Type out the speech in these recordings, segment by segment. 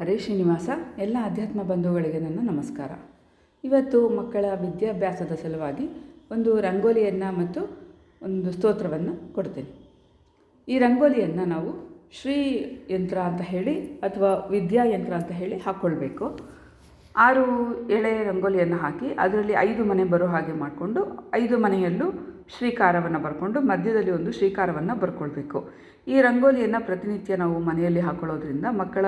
ಹರೇ ಶ್ರೀನಿವಾಸ, ಎಲ್ಲ ಅಧ್ಯಾತ್ಮ ಬಂಧುಗಳಿಗೆ ನನ್ನ ನಮಸ್ಕಾರ. ಇವತ್ತು ಮಕ್ಕಳ ವಿದ್ಯಾಭ್ಯಾಸದ ಸಲುವಾಗಿ ಒಂದು ರಂಗೋಲಿಯನ್ನು ಮತ್ತು ಒಂದು ಸ್ತೋತ್ರವನ್ನು ಕೊಡ್ತೀನಿ. ಈ ರಂಗೋಲಿಯನ್ನು ನಾವು ಶ್ರೀ ಯಂತ್ರ ಅಂತ ಹೇಳಿ ಅಥವಾ ವಿದ್ಯಾ ಯಂತ್ರ ಅಂತ ಹೇಳಿ ಹಾಕ್ಕೊಳ್ಬೇಕು ಆರು ಎಳೆ ರಂಗೋಲಿಯನ್ನು ಹಾಕಿ, ಅದರಲ್ಲಿ ಐದು ಮನೆ ಬರೋ ಹಾಗೆ ಮಾಡಿಕೊಂಡು, ಐದು ಮನೆಯಲ್ಲೂ ಶ್ರೀಕಾರವನ್ನು ಬರ್ಕೊಂಡು ಮಧ್ಯದಲ್ಲಿ ಒಂದು ಶ್ರೀಕಾರವನ್ನು ಬರ್ಕೊಳ್ಬೇಕು. ಈ ರಂಗೋಲಿಯನ್ನು ಪ್ರತಿನಿತ್ಯ ನಾವು ಮನೆಯಲ್ಲಿ ಹಾಕೊಳ್ಳೋದ್ರಿಂದ ಮಕ್ಕಳ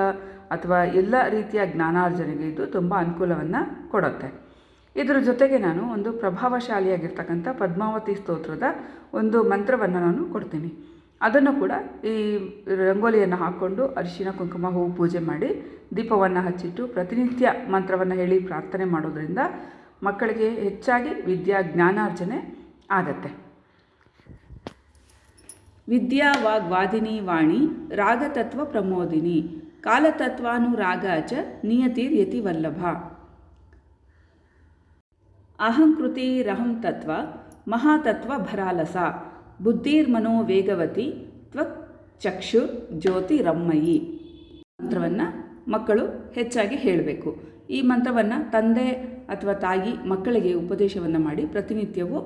ಅಥವಾ ಎಲ್ಲ ರೀತಿಯ ಜ್ಞಾನಾರ್ಜನೆಗೆ ಇದು ತುಂಬ ಅನುಕೂಲವನ್ನು ಕೊಡುತ್ತೆ. ಇದರ ಜೊತೆಗೆ ನಾನು ಒಂದು ಪ್ರಭಾವಶಾಲಿಯಾಗಿರ್ತಕ್ಕಂಥ ಪದ್ಮಾವತಿ ಸ್ತೋತ್ರದ ಒಂದು ಮಂತ್ರವನ್ನು ನಾನು ಕೊಡ್ತೀನಿ. ಅದನ್ನು ಕೂಡ ಈ ರಂಗೋಲಿಯನ್ನು ಹಾಕ್ಕೊಂಡು ಅರಿಶಿನ, ಕುಂಕುಮ, ಹೂವು ಪೂಜೆ ಮಾಡಿ ದೀಪವನ್ನು ಹಚ್ಚಿಟ್ಟು ಪ್ರತಿನಿತ್ಯ ಮಂತ್ರವನ್ನು ಹೇಳಿ ಪ್ರಾರ್ಥನೆ ಮಾಡೋದ್ರಿಂದ ಮಕ್ಕಳಿಗೆ ಹೆಚ್ಚಾಗಿ ವಿದ್ಯಾ ಜ್ಞಾನಾರ್ಜನೆ ಆಗತ್ತೆ ವಿದ್ಯಾ ವಾಗ್ವಾದಿನಿ ವಾಣಿ ರಾಗತತ್ವ ಪ್ರಮೋದಿನಿ ಕಾಲತತ್ವಾನುರಾಗ ಚ ನಿಯತಿರ್ಯತಿ ವಲ್ಲಭ. ಅಹಂಕೃತಿರಹಂ ತತ್ವ ಮಹಾತತ್ವ ಭರಾಲಸ ಬುದ್ಧಿರ್ಮನೋ ವೇಗವತಿ, ತ್ವಕ್ ಚಕ್ಷು ಜ್ಯೋತಿ ರಮ್ಮಯಿ. ಮಂತ್ರವನ್ನು ಮಕ್ಕಳು ಹೆಚ್ಚಾಗಿ ಹೇಳಬೇಕು. ಈ ಮಂತ್ರವನ್ನು ತಂದೆ ಅಥವಾ ತಾಯಿ ಮಕ್ಕಳಿಗೆ ಉಪದೇಶವನ್ನು ಮಾಡಿ ಪ್ರತಿನಿತ್ಯವೂ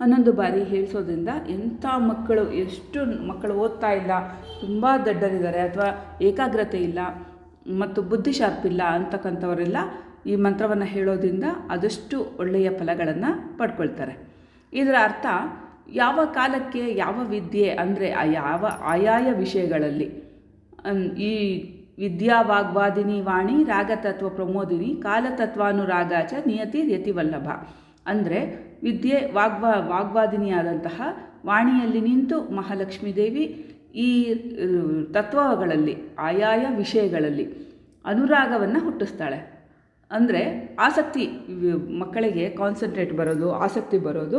ಹನ್ನೊಂದು ಬಾರಿ ಹೇಳಿಸೋದ್ರಿಂದ ಎಂಥ ಮಕ್ಕಳು, ಎಷ್ಟು ಮಕ್ಕಳು ಓದ್ತಾ ಇಲ್ಲ, ತುಂಬ ದಡ್ಡರಿದ್ದಾರೆ ಅಥವಾ ಏಕಾಗ್ರತೆ ಇಲ್ಲ ಮತ್ತು ಬುದ್ಧಿ ಶಾರ್ಪ್ ಇಲ್ಲ ಅಂತಕ್ಕಂಥವರೆಲ್ಲ ಈ ಮಂತ್ರವನ್ನು ಹೇಳೋದ್ರಿಂದ ಅದಷ್ಟು ಒಳ್ಳೆಯ ಫಲಗಳನ್ನು ಪಡ್ಕೊಳ್ತಾರೆ. ಇದರ ಅರ್ಥ, ಯಾವ ಕಾಲಕ್ಕೆ ಯಾವ ವಿದ್ಯೆ ಅಂದರೆ ಯಾವ ಆಯಾಯ ವಿಷಯಗಳಲ್ಲಿ ಈ ವಿದ್ಯಾ ವಾಗ್ವಾದಿನಿ ವಾಣಿ, ರಾಗತತ್ವ ಪ್ರಮೋದಿನಿ, ಕಾಲತತ್ವಾನುರಾಗಾಚ ನಿಯತಿ ಯತಿವಲ್ಲಭ ಅಂದರೆ ವಿದ್ಯೆ ವಾಗ್ವಾ ವಾಗ್ವಾದಿನಿಯಾದಂತಹ ವಾಣಿಯಲ್ಲಿ ನಿಂತು ಮಹಾಲಕ್ಷ್ಮೀ ದೇವಿ ಈ ತತ್ವಗಳಲ್ಲಿ, ಆಯಾಯ ವಿಷಯಗಳಲ್ಲಿ ಅನುರಾಗವನ್ನು ಹುಟ್ಟಿಸ್ತಾಳೆ. ಅಂದರೆ ಆಸಕ್ತಿ ಮಕ್ಕಳಿಗೆ ಕಾನ್ಸಂಟ್ರೇಟ್ ಬರೋದು, ಆಸಕ್ತಿ ಬರೋದು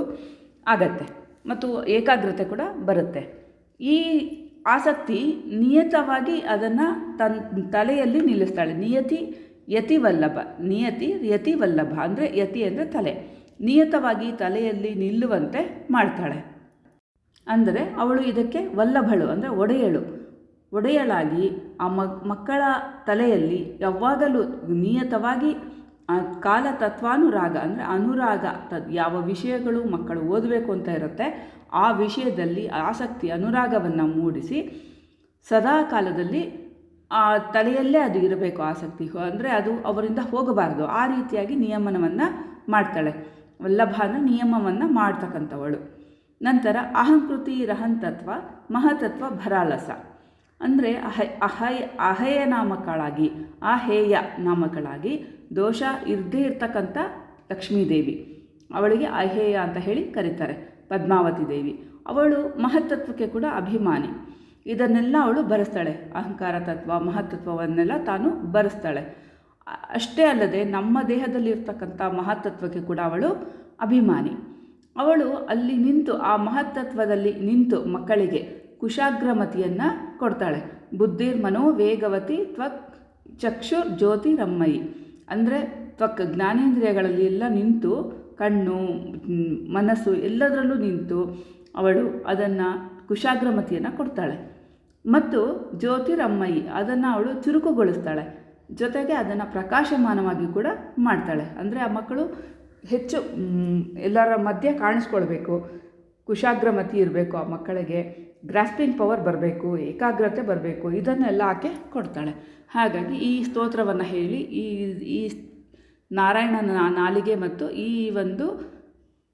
ಆಗತ್ತೆ. ಮತ್ತು ಏಕಾಗ್ರತೆ ಕೂಡ ಬರುತ್ತೆ. ಈ ಆಸಕ್ತಿ ನಿಯತವಾಗಿ ಅದನ್ನು ತನ್, ತಲೆಯಲ್ಲಿ ನಿಲ್ಲಿಸ್ತಾಳೆ. ನಿಯತಿ ಯತಿವಲ್ಲಭ ನಿಯತಿ ಯತಿವಲ್ಲಭ ಅಂದರೆ ಯತಿ ಅಂದರೆ ತಲೆ. ನಿಯತವಾಗಿ ತಲೆಯಲ್ಲಿ ನಿಲ್ಲುವಂತೆ ಮಾಡ್ತಾಳೆ. ಅಂದರೆ ಅವಳು ಇದಕ್ಕೆ ವಲ್ಲಭಳು, ಅಂದರೆ ಒಡೆಯಳು. ಒಡೆಯಳಾಗಿ ಆ ಮಕ್ಕಳ ತಲೆಯಲ್ಲಿ ಯಾವಾಗಲೂ ನಿಯತವಾಗಿ ಕಾಲ ತತ್ವಾನುರಾಗ ಅಂದರೆ ಅನುರಾಗ ತ ಯಾವ ವಿಷಯಗಳು ಮಕ್ಕಳು ಓದಬೇಕು ಅಂತ ಇರುತ್ತೆ, ಆ ವಿಷಯದಲ್ಲಿ ಆಸಕ್ತಿ, ಅನುರಾಗವನ್ನು ಮೂಡಿಸಿ ಸದಾ ಕಾಲದಲ್ಲಿ ಆ ತಲೆಯಲ್ಲೇ ಅದು ಇರಬೇಕು ಆಸಕ್ತಿ. ಅಂದರೆ ಅದು ಅವರಿಂದ ಹೋಗಬಾರದು. ಆ ರೀತಿಯಾಗಿ ನಿಯಮನವನ್ನು ಮಾಡ್ತಾಳೆ. ವಲ್ಲಭನ ನಿಯಮವನ್ನು ಮಾಡ್ತಕ್ಕಂಥವಳು. ನಂತರ ಅಹಂಕೃತಿ ರಹಂತತ್ವ, ಮಹತತ್ವ ಭರಾಲಸ ಅಂದರೆ ಅಹ ಅಹಯ ಅಹಯ ನಾಮಕಳಾಗಿ, ಅಹೇಯ ನಾಮಕಳಾಗಿ ದೋಷ ಇರದೇ ಇರ್ತಕ್ಕಂಥ ಲಕ್ಷ್ಮೀದೇವಿ. ಅವಳಿಗೆ ಅಹೇಯ ಅಂತ ಹೇಳಿ ಕರೀತಾರೆ ಪದ್ಮಾವತಿ ದೇವಿ. ಅವಳು ಮಹತ್ತತ್ವಕ್ಕೆ ಕೂಡ ಅಭಿಮಾನಿ. ಇದನ್ನೆಲ್ಲ ಅವಳು ಬರೆಸ್ತಾಳೆ. ಅಹಂಕಾರ ತತ್ವ ಮಹತ್ತತ್ವವನ್ನೆಲ್ಲ ತಾನು ಬರೆಸ್ತಾಳೆ. ಅಷ್ಟೇ ಅಲ್ಲದೆ ನಮ್ಮ ದೇಹದಲ್ಲಿರ್ತಕ್ಕಂಥ ಮಹತ್ತತ್ವಕ್ಕೆ ಕೂಡ ಅವಳು ಅಭಿಮಾನಿ. ಅವಳು ಅಲ್ಲಿ ನಿಂತು ಆ ಮಹತ್ತತ್ವದಲ್ಲಿ ನಿಂತು ಮಕ್ಕಳಿಗೆ ಕುಶಾಗ್ರಮತಿಯನ್ನು ಕೊಡ್ತಾಳೆ. ಬುದ್ಧಿರ್ ಮನೋ ವೇಗವತಿ ತ್ವಕ್ ಚಕ್ಷುರ್ ಜ್ಯೋತಿ ರಮ್ಮಯಿ. ಅಂದರೆ ತ್ವಕ್ ಜ್ಞಾನೇಂದ್ರಿಯಗಳಲ್ಲಿ ಎಲ್ಲ ನಿಂತು ಕಣ್ಣು, ಮನಸ್ಸು ಎಲ್ಲದರಲ್ಲೂ ನಿಂತು ಅವಳು ಅದನ್ನು ಕುಶಾಗ್ರಮತಿಯನ್ನು ಕೊಡ್ತಾಳೆ. ಮತ್ತು ಜ್ಯೋತಿರಮ್ಮಯಿ ಅದನ್ನು ಅವಳು ಚುರುಕುಗೊಳಿಸ್ತಾಳೆ. ಜೊತೆಗೆ ಅದನ್ನು ಪ್ರಕಾಶಮಾನವಾಗಿ ಕೂಡ ಮಾಡ್ತಾಳೆ. ಅಂದರೆ ಆ ಮಕ್ಕಳು ಹೆಚ್ಚು ಎಲ್ಲರ ಮಧ್ಯೆ ಕಾಣಿಸ್ಕೊಳ್ಬೇಕು. ಕುಶಾಗ್ರಮತಿ ಇರಬೇಕು ಆ ಮಕ್ಕಳಿಗೆ. ಗ್ರಾಸ್ಪಿಂಗ್ ಪವರ್ ಬರಬೇಕು, ಏಕಾಗ್ರತೆ ಬರಬೇಕು, ಇದನ್ನೆಲ್ಲ ಆಕೆ ಕೊಡ್ತಾಳೆ. ಹಾಗಾಗಿ ಈ ಸ್ತೋತ್ರವನ್ನು ಹೇಳಿ, ಈ ಈ ನಾರಾಯಣನ ನಾಲಿಗೆ ಮತ್ತು ಈ ಒಂದು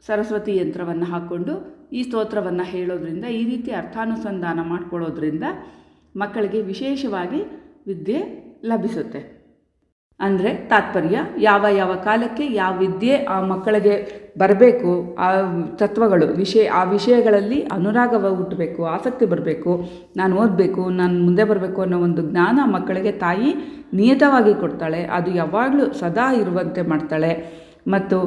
ಸರಸ್ವತಿ ಯಂತ್ರವನ್ನು ಹಾಕ್ಕೊಂಡು ಈ ಸ್ತೋತ್ರವನ್ನು ಹೇಳೋದ್ರಿಂದ, ಈ ರೀತಿ ಅರ್ಥಾನುಸಂಧಾನ ಮಾಡ್ಕೊಳ್ಳೋದ್ರಿಂದ ಮಕ್ಕಳಿಗೆ ವಿಶೇಷವಾಗಿ ವಿದ್ಯೆ ಲಭಿಸುತ್ತೆ. ಅಂದರೆ ತಾತ್ಪರ್ಯ, ಯಾವ ಯಾವ ಕಾಲಕ್ಕೆ ಯಾವ ವಿದ್ಯೆ ಆ ಮಕ್ಕಳಿಗೆ ಬರಬೇಕು, ಆ ತತ್ವಗಳು, ವಿಷಯ, ಆ ವಿಷಯಗಳಲ್ಲಿ ಅನುರಾಗ ಹುಟ್ಟಬೇಕು, ಆಸಕ್ತಿ ಬರಬೇಕು, ನಾನು ಓದಬೇಕು, ನಾನು ಮುಂದೆ ಬರಬೇಕು ಅನ್ನೋ ಒಂದು ಜ್ಞಾನ ಮಕ್ಕಳಿಗೆ ತಾಯಿ ನಿಯತವಾಗಿ ಕೊಡ್ತಾಳೆ, ಅದು ಯಾವಾಗಲೂ ಸದಾ ಇರುವಂತೆ ಮಾಡ್ತಾಳೆ. ಮತ್ತು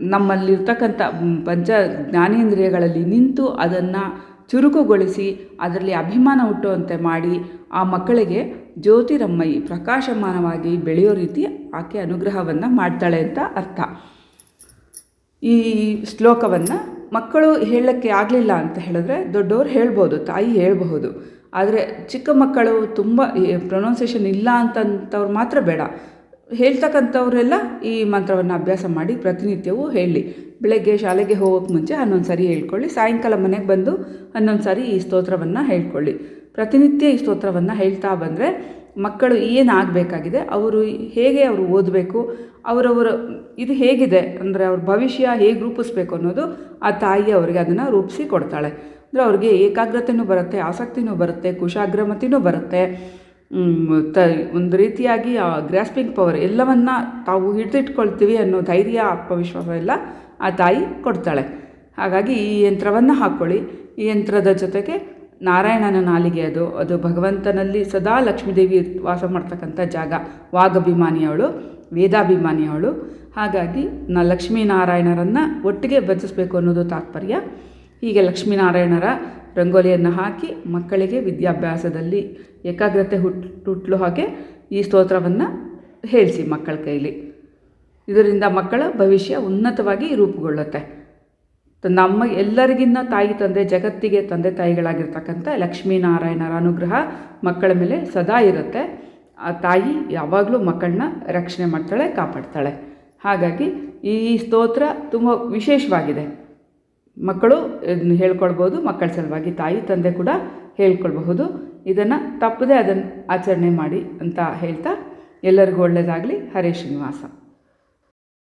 ನಮ್ಮಲ್ಲಿರ್ತಕ್ಕಂಥ ಪಂಚ ಜ್ಞಾನೇಂದ್ರಿಯಗಳಲ್ಲಿ ನಿಂತು ಅದನ್ನು ಚುರುಕುಗೊಳಿಸಿ ಅದರಲ್ಲಿ ಅಭಿಮಾನ ಹುಟ್ಟುವಂತೆ ಮಾಡಿ ಆ ಮಕ್ಕಳಿಗೆ ಜ್ಯೋತಿರಮ್ಮಯಿ ಪ್ರಕಾಶಮಾನವಾಗಿ ಬೆಳೆಯೋ ರೀತಿ ಆಕೆ ಅನುಗ್ರಹವನ್ನು ಮಾಡ್ತಾಳೆ ಅಂತ ಅರ್ಥ. ಈ ಶ್ಲೋಕವನ್ನು ಮಕ್ಕಳು ಹೇಳಕ್ಕೆ ಆಗಲಿಲ್ಲ ಅಂತ ಹೇಳಿದ್ರೆ ದೊಡ್ಡವರು ಹೇಳ್ಬೋದು, ತಾಯಿ ಹೇಳಬಹುದು. ಆದರೆ ಚಿಕ್ಕ ಮಕ್ಕಳು ತುಂಬ ಪ್ರೊನೌನ್ಸೇಷನ್ ಇಲ್ಲ ಅಂತಂಥವ್ರು ಮಾತ್ರ ಬೇಡ. ಹೇಳ್ತಕ್ಕಂಥವರೆಲ್ಲ ಈ ಮಂತ್ರವನ್ನು ಅಭ್ಯಾಸ ಮಾಡಿ ಪ್ರತಿನಿತ್ಯವೂ ಹೇಳಿ. ಬೆಳಗ್ಗೆ ಶಾಲೆಗೆ ಹೋಗೋಕ್ಕೆ ಮುಂಚೆ ಹನ್ನೊಂದು ಸಾರಿ ಹೇಳ್ಕೊಳ್ಳಿ. ಸಾಯಂಕಾಲ ಮನೆಗೆ ಬಂದು ಹನ್ನೊಂದು ಸಾರಿ ಈ ಸ್ತೋತ್ರವನ್ನು ಹೇಳ್ಕೊಳ್ಳಿ. ಪ್ರತಿನಿತ್ಯ ಈ ಸ್ತೋತ್ರವನ್ನು ಹೇಳ್ತಾ ಬಂದರೆ ಮಕ್ಕಳು ಏನು ಆಗಬೇಕಾಗಿದೆ, ಅವರು ಹೇಗೆ ಅವರು ಓದಬೇಕು, ಅವರವರ ಇದು ಹೇಗಿದೆ ಅಂದರೆ ಅವ್ರ ಭವಿಷ್ಯ ಹೇಗೆ ರೂಪಿಸ್ಬೇಕು ಅನ್ನೋದು ಆ ತಾಯಿ ಅವರಿಗೆ ಅದನ್ನು ರೂಪಿಸಿ ಕೊಡ್ತಾಳೆ. ಅಂದರೆ ಅವ್ರಿಗೆ ಏಕಾಗ್ರತೆಯೂ ಬರುತ್ತೆ, ಆಸಕ್ತಿನೂ ಬರುತ್ತೆ, ಕುಶಾಗ್ರಮತಿನೂ ಬರುತ್ತೆ. ತ ಒಂದು ರೀತಿಯಾಗಿ ಆ ಗ್ರಾಸ್ಪಿಂಗ್ ಪವರ್ ಎಲ್ಲವನ್ನ ತಾವು ಹಿಡಿದಿಟ್ಕೊಳ್ತೀವಿ ಅನ್ನೋ ಧೈರ್ಯ, ಆತ್ಮವಿಶ್ವಾಸ ಎಲ್ಲ ಆ ತಾಯಿ ಕೊಡ್ತಾಳೆ. ಹಾಗಾಗಿ ಈ ಯಂತ್ರವನ್ನು ಹಾಕ್ಕೊಳ್ಳಿ ಈ ಯಂತ್ರದ ಜೊತೆಗೆ ನಾರಾಯಣನ ನಾಲಿಗೆ ಅದು ಅದು ಭಗವಂತನಲ್ಲಿ ಸದಾ ಲಕ್ಷ್ಮೀದೇವಿ ವಾಸ ಮಾಡ್ತಕ್ಕಂಥ ಜಾಗ. ವಾಗಭಿಮಾನಿಯವಳು, ವೇದಾಭಿಮಾನಿಯವಳು. ಹಾಗಾಗಿ ನ ಲಕ್ಷ್ಮೀನಾರಾಯಣರನ್ನು ಒಟ್ಟಿಗೆ ಭಜಿಸಬೇಕು ಅನ್ನೋದು ತಾತ್ಪರ್ಯ. ಹೀಗೆ ಲಕ್ಷ್ಮೀನಾರಾಯಣರ ರಂಗೋಲಿಯನ್ನು ಹಾಕಿ ಮಕ್ಕಳಿಗೆ ವಿದ್ಯಾಭ್ಯಾಸದಲ್ಲಿ ಏಕಾಗ್ರತೆ ಹುಟ್ಟು ಹುಟ್ಟಲು ಹಾಗೆ ಈ ಸ್ತೋತ್ರವನ್ನು ಹೇಳಿಸಿ ಮಕ್ಕಳ ಕೈಲಿ. ಇದರಿಂದ ಮಕ್ಕಳ ಭವಿಷ್ಯ ಉನ್ನತವಾಗಿ ರೂಪುಗೊಳ್ಳುತ್ತೆ. ನಮ್ಮ ಎಲ್ಲರಿಗಿನ್ನ ತಾಯಿ ತಂದೆ, ಜಗತ್ತಿಗೆ ತಂದೆ ತಾಯಿಗಳಾಗಿರ್ತಕ್ಕಂಥ ಲಕ್ಷ್ಮೀನಾರಾಯಣರ ಅನುಗ್ರಹ ಮಕ್ಕಳ ಮೇಲೆ ಸದಾ ಇರುತ್ತೆ. ಆ ತಾಯಿ ಯಾವಾಗಲೂ ಮಕ್ಕಳನ್ನ ರಕ್ಷಣೆ ಮಾಡ್ತಾಳೆ, ಕಾಪಾಡ್ತಾಳೆ. ಹಾಗಾಗಿ ಈ ಸ್ತೋತ್ರ ತುಂಬ ವಿಶೇಷವಾಗಿದೆ. ಮಕ್ಕಳು ಇದನ್ನು ಹೇಳ್ಕೊಳ್ಬೋದು, ಮಕ್ಕಳ ಸಲುವಾಗಿ ತಾಯಿ, ತಂದೆ ಕೂಡ ಹೇಳ್ಕೊಳ್ಬಹುದು. ಇದನ್ನು ತಪ್ಪದೇ ಅದನ್ನು ಆಚರಣೆ ಮಾಡಿ ಅಂತ ಹೇಳ್ತಾ ಎಲ್ಲರಿಗೂ ಒಳ್ಳೆಯದಾಗಲಿ ಹರೇ ಶ್ರೀನಿವಾಸ.